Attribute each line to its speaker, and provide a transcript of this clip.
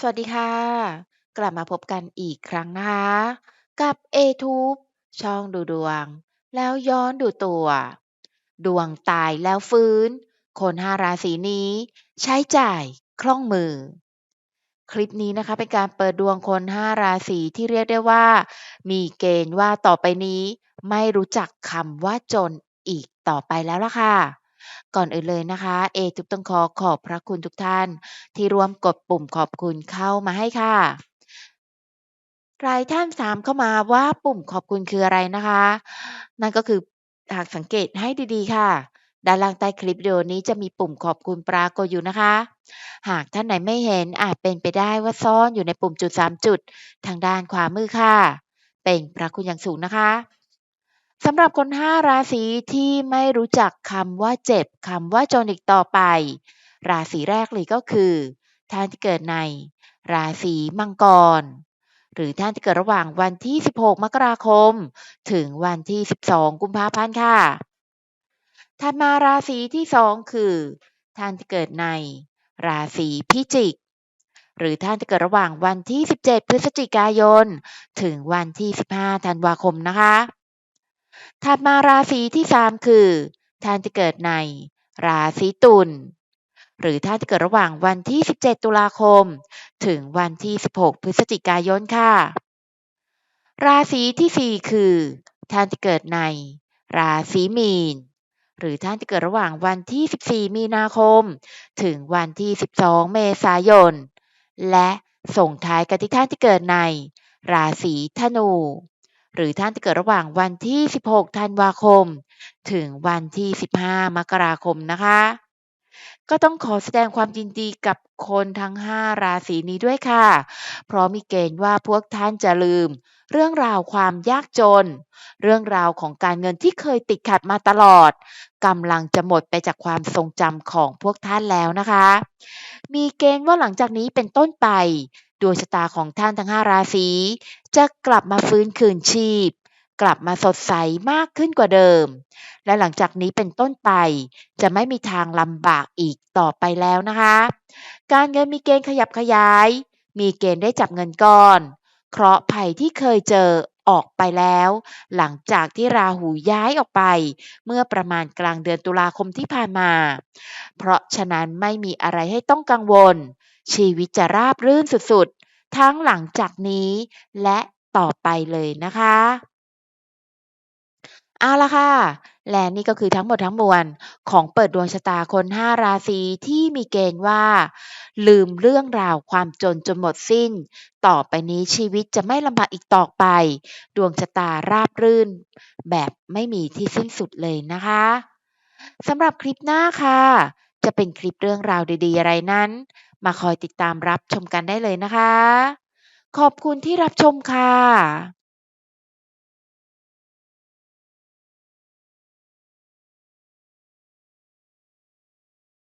Speaker 1: สวัสดีค่ะ กลับมาพบกันอีกครั้งนะคะ กับ a t u b e ช่องดูดวง แล้วย้อนดูตัว ดวงตายแล้วฟื้น คนห้าราศีนี้ ใช้จ่ายคล่องมือ คลิปนี้นะคะเป็นการเปิดดวงคนห้าราศีที่เรียกได้ว่า มีเกณฑ์ว่าต่อไปนี้ ไม่รู้จักคำว่าจนอีกต่อไปแล้วล่ะค่ะ ก่อนอื่นเลยนะคะ เอทุกต้องขอขอบพระคุณทุกท่าน ที่ร่วมกดปุ่มขอบคุณเข้ามาให้ค่ะหลายท่านถามเข้ามาว่าปุ่มขอบคุณคืออะไรนะคะ นั่นก็คือหากสังเกตให้ดีๆ ค่ะด้านล่างใต้คลิปวิดีโอนี้จะมีปุ่มขอบคุณปรากฏอยู่นะคะ หากท่านไหนไม่เห็นอาจเป็นไปได้ว่าซ่อนอยู่ในปุ่มจุด 3 จุด ทางด้านขวามือค่ะ เป็นพระคุณอย่างสูงนะคะ สำหรับคน5ราศีที่ไม่รู้จักคำว่าเจ็บคำว่าจนอีกต่อไป ราศีแรกเลยก็คือท่านที่เกิดใน ราศีมังกร หรือท่านที่เกิดระหว่างวันที่ 16 มกราคม ถึงวันที่ 12 กุมภาพันธ์ค่ะถัดมาราศีที่2คือท่านที่เกิดใน ราศีพิจิก หรือท่านที่เกิดระหว่างวันที่ 17 พฤศจิกายน ถึงวันที่ 15 ธันวาคมนะคะ ถัดมาราศีที่3คือ ท่านที่เกิดในราศีตุลหรือท่านที่เกิดระหว่างวันที่ 17 ตุลาคม ถึงวันที่ 16 พฤศจิกายนค่ะ ราศีที่ 4 คือ ท่านที่เกิดใน ราศีมีน หรือท่านที่เกิดระหว่างวันที่ 14 มีนาคม ถึงวันที่ 12 เมษายน และส่งท้ายกันที่ท่านที่เกิดใน ราศีธนู หรือท่านที่เกิดระหว่างวันที่ 16 ธันวาคม ถึงวันที่ 15 มกราคมนะคะ ก็ต้องขอแสดงความยินดีกับคนทั้ง 5 ราศีนี้ด้วยค่ะ เพราะมีเกณฑ์ว่าพวกท่านจะลืม เรื่องราวความยากจน เรื่องราวของการเงินที่เคยติดขัดมาตลอดกำลังจะหมดไปจากความทรงจำของพวกท่านแล้วนะคะ มีเกณฑ์ว่าหลังจากนี้เป็นต้นไป ดวงชะตาของท่านทั้ง 5 ราศี จะกลับมาฟื้นคืนชีพ กลับมาสดใสมากขึ้นกว่าเดิม และหลังจากนี้เป็นต้นไป จะไม่มีทางลำบากอีกต่อไปแล้วนะคะ การเงินมีเกณฑ์ขยับขยาย มีเกณฑ์ได้จับเงินก้อน เคราะห์ภัยที่เคยเจอออกไปแล้ว หลังจากที่ราหูย้ายออกไป เมื่อประมาณกลางเดือนตุลาคมที่ผ่านมา เพราะฉะนั้นไม่มีอะไรให้ต้องกังวล ชีวิตจะราบรื่นสุดๆ ทั้งหลังจากนี้และต่อไปเลยนะคะเอาละค่ะ และนี่ก็คือทั้งหมดทั้งมวลของเปิดดวงชะตาคน 5 ราศีที่มีเกณฑ์ว่า ลืมเรื่องราวความจนจนหมดสิ้น ต่อไปนี้ชีวิตจะไม่ลำบากอีกต่อไป ดวงชะตาราบรื่น แบบไม่มีที่สิ้นสุดเลยนะคะสำหรับคลิปหน้าค่ะ จะเป็นคลิปเรื่องราวดีๆ อะไรนั้น มาคอยติดตามรับชมกันได้เลยนะคะ ขอบคุณที่รับชมค่ะ